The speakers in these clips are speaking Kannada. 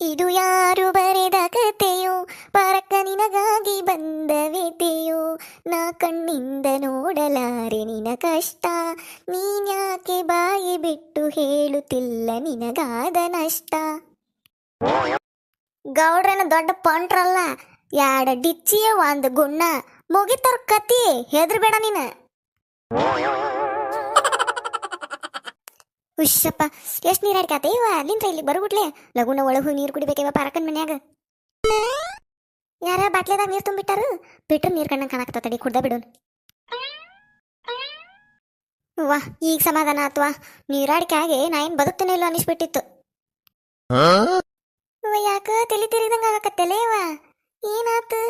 ಇದು ಯಾರು ಬರೆದ ಕತೆಯೋ ಪರಕ ನಿನಗಾಗಿ ಬಂದ ವ್ಯಥೆಯೋ? ನಾ ಕಣ್ಣಿಂದ ನೋಡಲಾರೆ ನಿನ ಕಷ್ಟ. ನೀನ್ಯಾಕೆ ಬಾಯಿ ಬಿಟ್ಟು ಹೇಳುತ್ತಿಲ್ಲ ನಿನಗಾದ ನಷ್ಟ? ಗೌಡ್ರನ ದೊಡ್ಡ ಪಂಟ್ರಲ್ಲ, ಯಾಡ ಡಿಚ್ಚಿಯ ಒಂದು ಗುಣ್ಣ. ಮುಗಿತರ್ ಕತಿ ಹೆದ್ರಬೇಡ ನೀನ. ಹುಷಪ್ಪ ಎಷ್ಟು ನೀರು ಅಡ್ಕಾತೆ ಇವ? ಅಲ್ಲಿಂದ ಇಲ್ಲಿ ಬರುಗುಟ್ಲೆ. ಲಗುನ ಒಳಗು ನೀರು ಕುಡಿಬೇಕೇವ ಪಾರಕನ್ ಮನ್ಯಾಗ. ಯಾರ ಬಾಟ್ಲೆದಾಗ ನೀರು ತುಂಬಿಟ್ಟಾರು? ಬಿಟ್ರೆ ನೀರು ಕಣ್ಣಂಗೆ ಕಾಣಕತ್ತ ತಡಿ ಕುಡ್ದ ಬಿಡು. ವಾ ಈಗ ಸಮಾಧಾನ ಆತ್ವಾ ನೀರಾಡಿಕೆ ಆಗಿ ನಾ ಏನ್ ಬದುಕ್ತೇನೆ ಇಲ್ಲ ಅನಿಸ್ಬಿಟ್ಟಿತ್ತು ಯಾಕ ತಲೆ ತಿರಿದಂಗ ಆಗಕತ್ತಲೇ ವಾ. ಏನಾತು?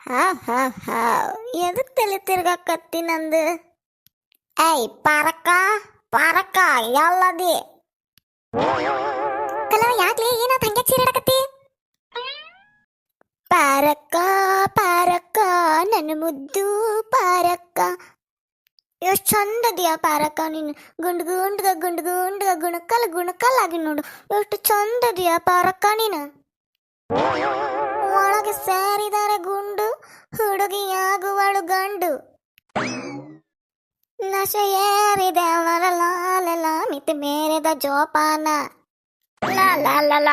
ಹಾ ಹಾ ಹಾ. ಎದಕ್ ತಲೆ ತಿರ್ಗಾಕತ್ತಿ ನಂದು? ಏಯ್ ಪಾರಕ್ಕ! ಪಾರಕ್ಕ ಎಲ್ಲದಿ ಕಲವ ಯಾಕ್ಲಿ ಏನಾತ ಹಂಗೆ ಚೀರಾಡಕತ್ತಿ? ಪಾರಕ್ಕ ಪಾರಕ್ಕ ನನ್ನ ಮುದ್ದು ಪಾರಕ್ಕ. ಎಷ್ಟು ಚಂದದಿಯ ಪಾರಕ್ಕ, ನೀನು ಗುಂಡ್ ಗುಂಡ್ಗ ಗುಂಡ್ ಗುಂಡ್ಗ, ಗುಣಕಲ್ ಗುಣಕಲ್ ಆಗಿ ನೋಡು. ಎಷ್ಟು ಚಂದದಿಯ ಪಾರಕ್ಕ ನೀನು? ಒಳಗೆ ಸಾರಿದಾರೆ ಗುಂಡು, ಹುಡುಗಿಯಾಗುವಳು ಗಂಡು. ನಶೆಯೇರಿದವರ ಲಾಲಲ ಮಿತಿ ಮೇರಿದ ಜೋಪಾನ ಲಾಲಾಲಲ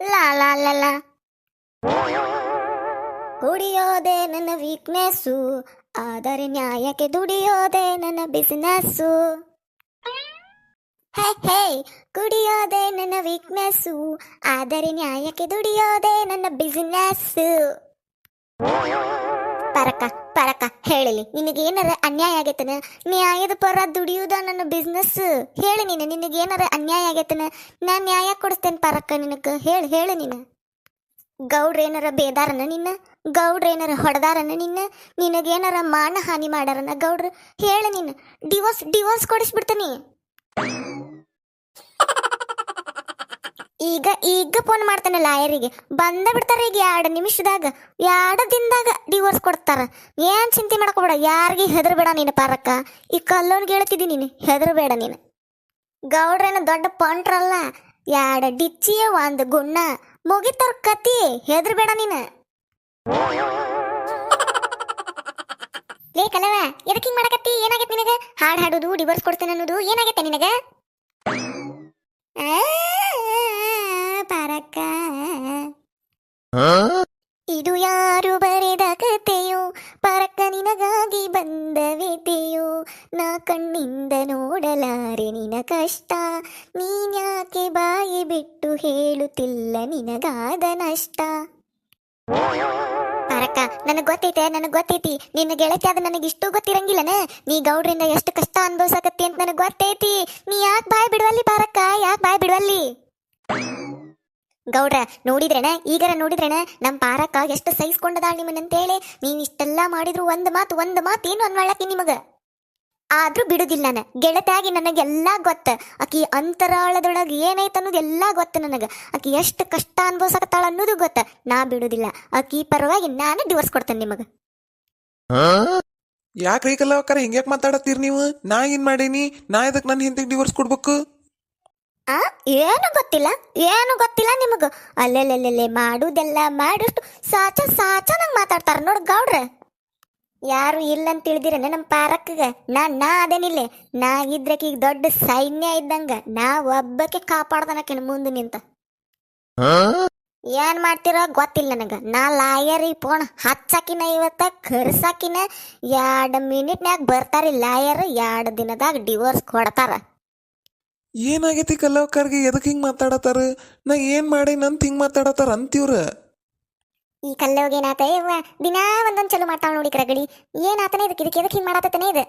ಲಾಲಾಲಲ ಕುಡಿಯೋದೆ ನನ್ನ ವೀಕ್ನೆಸ್ಸು ಆದರೆ ನ್ಯಾಯಕ್ಕೆ ದುಡಿಯೋದೆ ನನ್ನ ಬಿಸ್ನೆಸ್ಸು ಹೇ ಹೇ ಕುಡಿಯೋದೆ ನನ್ನ ವೀಕ್ನೆಸ್ಸು ಆದರೆ ನ್ಯಾಯಕ್ಕೆ ದುಡಿಯೋದೆ ನನ್ನ ಬಿಸ್ನೆಸ್ಸು ಪರಕ ಪರಕ, ಹೇಳಿಲಿ, ನಿನಗೇನಾರ ಅನ್ಯಾಯ ಆಗೈತನ? ನ್ಯಾಯದ ಪರ ದುಡಿಯುವುದ ನನ್ನ ಬಿಸ್ನೆಸ್ ಹೇಳಿ ನೀನು, ನಿನಗೇನಾರ ಅನ್ಯಾಯ ಆಗೈತನ? ನಾ ನ್ಯಾಯ ಕೊಡಿಸ್ತೇನೆ ಪರಕ ನಿನಗೆ, ಹೇಳಿ ಹೇಳಿ ನೀನು. ಗೌಡ್ರೇನಾರ ಬೇದಾರನ ನಿನ್ನ? ಗೌಡ್ರೇನಾರ ಹೊಡೆದಾರನ ನಿನ್ನ? ನಿನಗೇನಾರ ಮಾನ ಹಾನಿ ಮಾಡಾರನ ಗೌಡ್ರು? ಹೇಳು ನೀನು ಡಿವೋರ್ಸ್ ಡಿವೋರ್ಸ್ ಕೊಡಿಸ್ಬಿಡ್ತೀನಿ. ಈಗ ಈಗ ಫೋನ್ ಮಾಡ್ತಾನೆ ಲಾಯರಿಗೆ ಬಂದ ಬಿಡ್ತಾರೆ ಈಗ ಎರಡು ನಿಮಿಷದಾಗ. ಎರಡು ದಿನದಾಗ ಡಿವೋರ್ಸ್ ಕೊಡ್ತಾರ. ಏನ್ ಚಿಂತೆ ಮಾಡ್ಕೋಬೇಡ. ಯಾರಿಗೆ ಹೆದರ್ಬೇಡ ನೀನು ಪಾರಕ್ಕ. ಈ ಕಲ್ಲೋನ್ಗೆ ಹೇಳ್ತಿದ್ದೀನಿ ನೀನು. ಹೆದರ್ಬೇಡ ನೀನು. ಗೌಡ್ರೇನ ದೊಡ್ಡ ಪಂಟ್ರಲ್ಲ. ಎರಡು ಡಿಚ್ಚಿಯ ಒಂದು ಗುಣ್ಣ. ಮುಗಿತವ್ರ ಕತಿ. ಹೆದರ್ಬೇಡ ನೀನು. ಲೇ ಕಲವ ಎದಕ್ಕೆ ಹಿಂಗ್ ಮಾಡಕತ್ತಿ? ಏನಾಗೈತೆ ನಿನಗೆ? ಹಾಡು ಹಾಡುದು ಡಿವೋರ್ಸ್ ಕೊಡ್ತೇನೆ ಅನ್ನೋದು ಏನಾಗೈತೆ ನಿನಗೆ? ಆ, ಇದು ಯಾರು ಬರೆದ ಕಥೆಯೋ ಪರಕ ನಿನಗಾಗಿ ಬಂದ ವ್ಯಥೆಯೋ ನಾ ಕಣ್ಣಿಂದ ನೋಡಲಾರೆ ನಿನ ಕಷ್ಟ. ನೀನ್ಯಾಕೆ ಬಾಯಿ ಬಿಟ್ಟು ಹೇಳುತ್ತಿಲ್ಲ ನಿನಗಾದ ನಷ್ಟ? ಪರಕ್ಕ ನನಗೆ ಗೊತ್ತೈತೆ, ನನಗೆ ಗೊತ್ತೈತಿ. ನಿನ್ನ ಗೆಳತಿ ಆದ ನನಗೆ ಇಷ್ಟು ಗೊತ್ತಿರಂಗಿಲ್ಲನ? ನೀ ಗೌಡ್ರಿಂದ ಎಷ್ಟು ಕಷ್ಟ ಅನ್ಭವಿಸಕತ್ತಿ ಅಂತ ನನಗೆ ಗೊತ್ತೈತಿ. ನೀ ಯಾಕೆ ಬಾಯ್ ಬಿಡುವಲ್ಲಿ ಪಾರಕ್ಕ ಯಾಕೆ ಬಾಯ್ ಬಿಡುವಲ್ಲಿ? ಗೌಡ್ರ ನೋಡಿದ್ರೇನ? ಈಗರ ನೋಡಿದ್ರೇನ? ನಮ್ಮ ಪಾರಕ್ಕ ಎಷ್ಟು ಸಹಿಸ್ಕೊಂಡದಾಳ ನಿಮ್ಮನ್ನಂತೇಳಿ ನೀನು ಇಷ್ಟೆಲ್ಲ ಮಾಡಿದ್ರು ಒಂದ್ ಮಾತು ಒಂದ್ ಮಾತು ಏನು ಅನ್ವಾಳಕಿ ನಿಮಗ? ಆದ್ರೂ ಬಿಡುದಿಲ್ಲ ನಾನು. ಗೆಳತಿಯಾಗಿ ಎಲ್ಲಾ ಗೊತ್ತ. ಆಕಿ ಅಂತರಾಳದೊಳಗೆ ಏನೈತೆ ಅನ್ನೋದು ಎಲ್ಲ ಗೊತ್ತ ನನಗೆ. ಆಕಿ ಎಷ್ಟು ಕಷ್ಟ ಅನ್ಭವಿಸಕತ್ತಾಳ ಅನ್ನೋದು ಗೊತ್ತ. ನಾ ಬಿಡುದಿಲ್ಲ. ಆಕಿ ಪರವಾಗಿ ನಾನು ಡಿವೋರ್ಸ್ ಕೊಡ್ತೇನೆ ನಿಮಗ. ಯಾಕೆ ಹಿಂಗ್ಯಾಕ್ ಮಾತಾಡತ್ತೀರಿ ನೀವು? ನಾ ಏನ್ ಮಾಡೀನಿ? ನಾ ಇದಕ್ ನನ್ನ ಹಿಂದಿಗೆ ಡಿವೋರ್ಸ್ ಕೊಡ್ಬೇಕು? ಏನು ಗೊತ್ತಿಲ್ಲ ಏನು ಗೊತ್ತಿಲ್ಲ ನಿಮಗ. ಅಲ್ಲೆಲ್ಲೆಲ್ಲೆಲ್ಲೆ, ಮಾಡುದೆಲ್ಲ ಮಾಡುಷ್ಟು ಸಾಚ ಸಾಚ ನಂಗೆ ಮಾತಾಡ್ತಾರ ನೋಡ್ ಗೌಡ್ರ. ಯಾರು ಇಲ್ಲ ಅಂತ ತಿಳಿದಿರೇನೆ ನಮ್ಮ ಪಾರಕ್ಗೆ ನಾ ನಾ ಅದೇನಿಲ್ಲ. ನಾ ಇದ್ರಕ್ಕೆ ದೊಡ್ಡ ಸೈನ್ಯ ಇದ್ದಂಗ. ನಾ ಒಬ್ಬಕ್ಕೆ ಕಾಪಾಡ್ದನಕಿನ ಮುಂದೆ ನಿಂತ. ಏನ್ ಮಾಡ್ತಿರೋ ಗೊತ್ತಿಲ್ಲ ನನಗ. ನಾ ಲಾಯರಿ ಫೋನ್ ಹಚ್ಚಾಕಿನ ಇವತ್ತ, ಕರ್ಸಾಕಿನ. ಎರಡು ಮಿನಿಟ್ನ್ಯಾಗ ಬರ್ತಾರಿ ಲಾಯರ್. ಎರಡು ದಿನದಾಗ ಡಿವೋರ್ಸ್ ಕೊಡ್ತಾರ. ಏನಾಗೈತಿ ಕಲ್ಲವಕ್ಕರ್ಗೆ ಎದಕ್ ಹಿಂಗ್ ಮಾತಾಡತಾರ ನಾ ಏನ್ ಮಾಡಿ ಅಂತ ಹಿಂಗ್ ಮಾತಾಡತಾರ ಅಂತೀವ್ರ? ಈ ಕಲ್ಲೋಗ ಏನಾತ? ದಿನಾ ಒಂದೊಂದ್ ಚಲೋ ಮಾಡ್ತಾವ ನೋಡಿ ಕರಗಡಿ ಏನಾತನೇ ಇದಕ್ಕೆ ಇದಕ್ಕೆ ಎದಕ್ಕೆ ಹಿಂಗ್ ಇದು?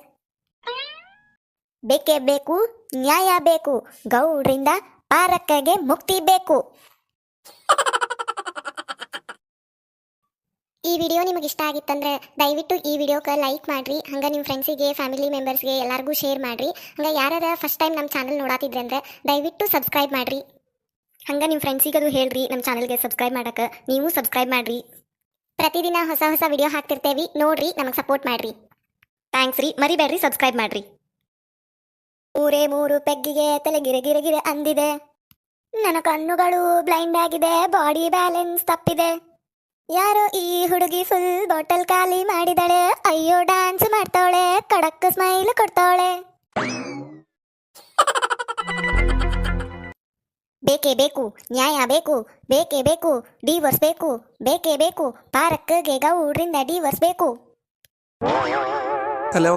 ಬೇಕೇ ಬೇಕು, ನ್ಯಾಯ ಬೇಕು, ಗೌಡ್ರಿಂದ ಪಾರಕ್ಕಗೆ ಮುಕ್ತಿ ಬೇಕು ಈ ವಿಡಿಯೋ ನಿಮಗೆ ಇಷ್ಟ ಆಗಿತ್ತಂದ್ರೆ ದಯವಿಟ್ಟು ಈ ವಿಡಿಯೋಕ್ಕೆ ಲೈಕ್ ಮಾಡಿರಿ. ಹಂಗೆ ನಿಮ್ಮ ಫ್ರೆಂಡ್ಸಿಗೆ ಫ್ಯಾಮಿಲಿ ಮೆಂಬರ್ಸ್ಗೆ ಎಲ್ಲರಿಗೂ ಶೇರ್ ಮಾಡಿರಿ. ಹಂಗೆ ಯಾರ್ಯಾರ ಫಸ್ಟ್ ಟೈಮ್ ನಮ್ಮ ಚಾನಲ್ ನೋಡಾತಿದ್ರೆ ಅಂದ್ರೆ ದಯವಿಟ್ಟು ಸಬ್ಸ್ಕ್ರೈಬ್ ಮಾಡಿರಿ. ಹಂಗೆ ನಿಮ್ಮ ಫ್ರೆಂಡ್ಸಿಗದು ಹೇಳ್ರಿ ನಮ್ಮ ಚಾನಲ್ಗೆ ಸಬ್ಸ್ಕ್ರೈಬ್ ಮಾಡಕ್ಕೆ ನೀವು ಸಬ್ಸ್ಕ್ರೈಬ್ ಮಾಡಿರಿ. ಪ್ರತಿದಿನ ಹೊಸ ಹೊಸ ವಿಡಿಯೋ ಹಾಕ್ತಿರ್ತೇವೆ, ನೋಡಿರಿ, ನಮಗೆ ಸಪೋರ್ಟ್ ಮಾಡಿರಿ. ಥ್ಯಾಂಕ್ಸ್ ರೀ, ಮರಿಬೇಡ್ರಿ ಸಬ್ಸ್ಕ್ರೈಬ್ ಮಾಡಿರಿ. ಮೂರೇ ಮೂರು ಪೆಗ್ಗಿಗೆ, ತಲೆ ಗಿರೆ ಗಿರೆ ಗಿರೆ ಅಂದಿದೆ. ನನ್ನ ಕಣ್ಣುಗಳು ಬ್ಲೈಂಡ್ ಆಗಿದೆ ಬಾಡಿ ಬ್ಯಾಲೆನ್ಸ್ ತಪ್ಪಿದೆ. ಯಾರೋ ಈ ಹುಡುಗಿ ಫುಲ್ ಬಾಟಲ್ ಖಾಲಿ ಮಾಡಿದಾಳೆ. ಅಯ್ಯೋ ಡ್ಯಾನ್ಸ್ ಮಾಡ್ತಾವಳೆ. ಕಡಕ್ ಸ್ಮೈಲ್ ಕೊಡ್ತಾವಳೆ. ಬೇಕೇ ಬೇಕು, ನ್ಯಾಯ ಬೇಕು, ಬೇಕೇ ಬೇಕು ಡಿವರ್ಸ್ ಬೇಕು, ಬೇಕೇ ಬೇಕು ಪಾರಕ್ಗೆ ಗೌಡ್ರಿಂದ ಡಿವರ್ಸ್ ಬೇಕು.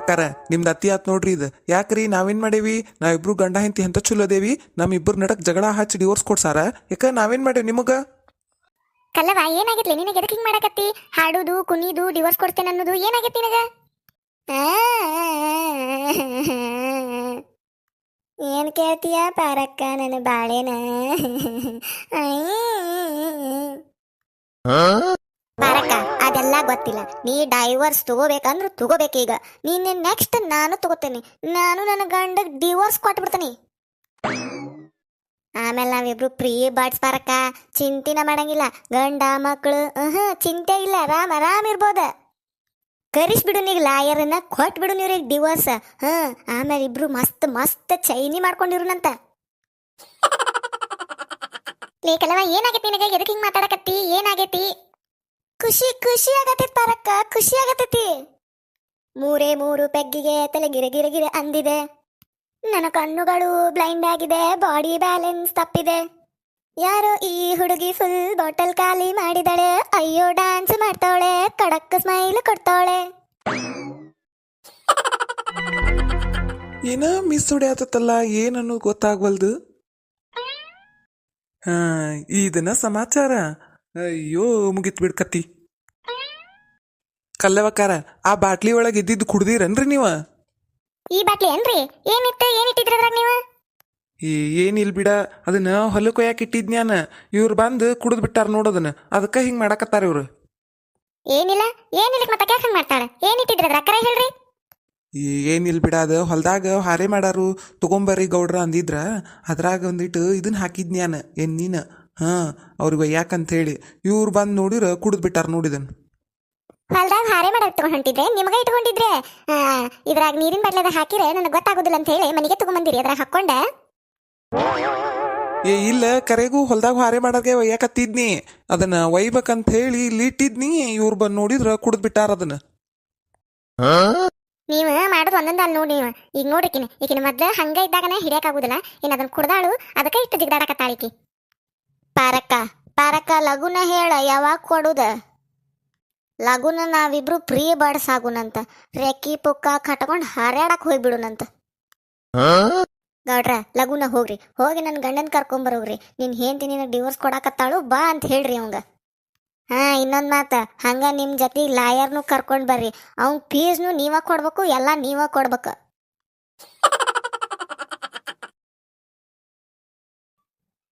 ಕರ ನಿಮ್ದು ಅತಿ ಆತ್ ನೋಡ್ರಿ ಇದು. ಯಾಕ್ರಿ, ನಾವೇನ್ ಮಾಡೇವಿ? ನಾವಿಬ್ರು ಗಂಡ ಹೆಂತಿ ಅಂತ ಚಲೋ ಅದೇವಿ. ನಮ್ ಇಬ್ರು ನಡಕ್ ಜಗಳ ಹಚ್ಚಿ ಡಿವೋರ್ಸ್ ಕೊಡ್ಸಾರ ಯಾಕ, ನಾವೇನ್ ಮಾಡೇವಿ ನಿಮಗ? ಕಲ್ಲವ ಏನಾಗಿತ್ಲಿ ನಿನಗೆ ಎದಕ್ಕೆ ಹಿಂಗ್ ಮಾಡಕತ್ತಿ ಹಾಡುದು ಕುಣಿದು ಡಿವೋರ್ಸ್ ಕೊಡ್ತೇನೆ ಅನ್ನೋದು ಏನಾಗೈತಿ ನಿನಗ ಏನ್ ಕೇಳ್ತೀಯ ಪಾರಕ್ಕ ನನ್ನ ಬಾಳೆನ ಪಾರಕ್ಕ ಅದೆಲ್ಲ ಗೊತ್ತಿಲ್ಲ ನೀ ಡೈವರ್ಸ್ ತಗೋಬೇಕಂದ್ರ ತಗೋಬೇಕೀಗ ನೀನ್ ನೆಕ್ಸ್ಟ್ ನಾನು ತಗೋತೇನೆ ನಾನು ನನ್ನ ಗಂಡ ಡಿವೋರ್ಸ್ ಕೊಟ್ಬಿಡ್ತೀನಿ ಆಮೇಲೆ ನಾವಿಬ್ರು ಪ್ರೀ ಬಾಡ್ಸ್ ಪಾರಕ್ಕ ಚಿಂತಿನ ಮಾಡಂಗಿಲ್ಲ. ಗಂಡ ಮಕ್ಕಳು ಹ್ಞೂ ಚಿಂತೆ ಇಲ್ಲ. ಆರಾಮ್ ಆರಾಮ್ ಇರ್ಬೋದ. ಕರಿಸ್ಬಿಡು ನೀಗ ಲಾಯರನ್ನ ಕೊಟ್ಬಿಡು ನೀವ್ರಿಗೆ ಡಿವೋರ್ಸ್ ಹ್ಞೂ ಆಮೇಲೆ ಇಬ್ರು ಮಸ್ತ್ ಮಸ್ತ್ ಚೈನಿ ಮಾಡ್ಕೊಂಡಿರುನಂತ. ಕಲವ ಏನಾಗೈತಿ ನಿನಗೆ? ಎದಕ್ಕೆ ಹಿಂಗ್ ಮಾತಾಡಕತ್ತಿ? ಏನಾಗೈತಿ? ಖುಷಿ ಖುಷಿ ಆಗತೈತಿ ಪಾರಕ್ಕ. ಖುಷಿ ಆಗತ್ತೈತಿ ಮೂರೇ ಮೂರು ಪೆಗ್ಗಿಗೆ ತಲೆ ಗಿರ ಗಿರ ಗಿರೆ ಅಂದಿದೆ. ನನ್ನ ಕಣ್ಣುಗಳು ಬ್ಲೈಂಡ್ ಆಗಿದೆ, ಬಾಡಿ ಬ್ಯಾಲೆನ್ಸ್ ತಪ್ಪಿದೆ. ಯಾರೋ ಈ ಹುಡುಗಿ ಫುಲ್ ಬಾಟಲ್ ಖಾಲಿ ಮಾಡಿದಾಳೆ, ಅಯ್ಯೋ ಡ್ಯಾನ್ಸ್ ಮಾಡ್ತಾವಳೆ ಕಡಕ್ ಸ್ಮೈಲ್ ಕೊಡ್ತಾವಳೆ. ಏನ ಮಿಸ್ ಹೊಡೆಯತ್ತಲ್ಲ ಏನನ್ನು ಗೊತ್ತಾಗ್ವಲ್ದು? ಇದನ್ನ ಸಮಾಚಾರ. ಅಯ್ಯೋ, ಮುಗಿತ್ ಬಿಡ್ಕತ್ತಿ ಕಲ್ಲವಕಾರ ಆ ಬಾಟ್ಲಿ ಒಳಗೆ ಇದ್ದಿದ್ದು ಕುಡ್ದಿರನ್ರಿ ನೀವ? ಈ ಬಾಟ್ಲಿ ಏನ್ರಿ? ಏನಿತ್ತು ಏನಿಟ್ಟಿದ್ರಿ ಅದ್ರಾಗ ನೀವು? ಏನಿಲ್ ಬಿಡ ಅದನ್ನ ಹೊಲಕ್ಕೆ ಒಯ್ಯಾಕ ಇಟ್ಟಿದ್ನ್ಯಾನ? ಇವ್ರು ಬಂದು ಕುಡಿದ್ ಬಿಟ್ಟಾರ ನೋಡೋದನ್ನ ಅದಕ್ಕೆ ಹಿಂಗ್ ಮಾಡಾಕತ್ತಾರ ಇವ್ರು. ಏನಿಲ್ಲ ಏನಿಲ್ಲ ಮತ್ತೆ ಯಾಕೆ ಹಂಗ್ ಮಾಡ್ತಾಳೆ? ಏನಿಟ್ಟಿದ್ರಿ ಅದ್ರ ಅಕ್ಕರ ಹೇಳ್ರಿ. ಏನಿಲ್ ಬಿಡ ಅದ ಹೊಲ್ದಾಗ ಹಾರೆ ಮಾಡಾರು ತಗೊಂಬರ್ರಿ ಗೌಡ್ರ ಅಂದಿದ್ರ ಅದ್ರಾಗ ಒಂದಿಟ್ಟು ಇದನ್ನ ಹಾಕಿದ್ನ್ಯಾನ ಏನ್ ನೀನ ಹಾ ಅವ್ರಿಗೆ ಯಾಕಂತ ಹೇಳಿ. ಇವ್ರು ಬಂದು ನೋಡಿರ ಕುಡಿದ್ ಬಿಟ್ಟಾರ ನೋಡಿದನ್ ಹೊಲ್ದಾಗ ಹಾರೆ ಮಾಡಕ್ ತಗೊಂಡ್ ಹೊಂಟಿದ್ರೆ ನಿಮಗ ಇಟ್ಕೊಂಡಿದ್ರೆ ಇದ್ರಾಗ ನೀರಿನ ಬಟ್ಲದ ಹಾಕಿರೆ ನನಗೆ ಗೊತ್ತಾಗೋದಿಲ್ಲ ಅಂತ ಹೇಳಿ ಮನೆಗೆ ತಗೊಂಬಂದಿರಿ ಅದ್ರಾಗ ಹಾಕೊಂಡ ಏ ಇಲ್ಲ ಕರೆಗೂ ಹೊಲ್ದಾಗ ಹಾರೆ ಮಾಡಕ್ಕೆ ಒಯ್ಯಾಕತ್ತಿದ್ನಿ. ಅದನ್ನ ಒಯ್ಬೇಕಂತ ಹೇಳಿ ಇಲ್ಲಿ ಇಟ್ಟಿದ್ನಿ ಇವ್ರು ಬಂದು ನೋಡಿದ್ರ ಕುಡಿದ್ ಬಿಟ್ಟಾರ ಅದನ್ನ. ನೀವು ಮಾಡೋದು ಒಂದೊಂದು ಅಲ್ಲಿ ನೋಡಿ ನೀವು ಈಗ ನೋಡಿಕಿನ ಈಕಿನ ಮೊದ್ಲು ಹಂಗ ಇದ್ದಾಗನೇ ಹಿಡಿಯಕ್ಕಾಗುದಿಲ್ಲ ಇನ್ನು ಅದನ್ನ ಕುಡ್ದಾಳು ಅದಕ್ಕೆ ಇಷ್ಟು ಜಿಗ್ದಾಡಕತ್ತಾಳಿಕಿ ಪಾರಕ್ಕ ಪಾರಕ್ಕ ಲಗುನ ಹೇಳ ಯಾವಾಗ ಕೊಡುದ? ಲಗುನ ನಾವಿಬ್ರು ಪ್ರೀ ಬಾಡ್ಸಾಗುನಂತ ರೆಕ್ಕಿ ಪುಕ್ಕ ಕಟ್ಕೊಂಡು ಹಾರ್ಯಾಡಕ್ ಹೋಗ್ಬಿಡುನಂತ. ಗೌಡ್ರ ಲಗುನ ಹೋಗ್ರಿ. ಹೋಗಿ ನನ್ನ ಗಂಡನ್ ಕರ್ಕೊಂಬರೋಗ್ರಿ. ನಿನ್ ಹೆಂಡತಿ ನಿನ್ನ ಡಿವೋರ್ಸ್ ಕೊಡಾಕತ್ತಾಳು ಬಾ ಅಂತ ಹೇಳ್ರಿ ಅವಂಗ. ಹಾ ಇನ್ನೊಂದ್ ಮಾತ. ಹಂಗ ನಿಮ್ ಜೊತೆ ಲಾಯರ್ನು ಕರ್ಕೊಂಡ್ ಬರ್ರಿ. ಅವ್ನ್ ಫೀಸ್ನು ನೀವ ಕೊಡ್ಬೇಕು ಎಲ್ಲ ನೀವ ಕೊಡ್ಬೇಕು.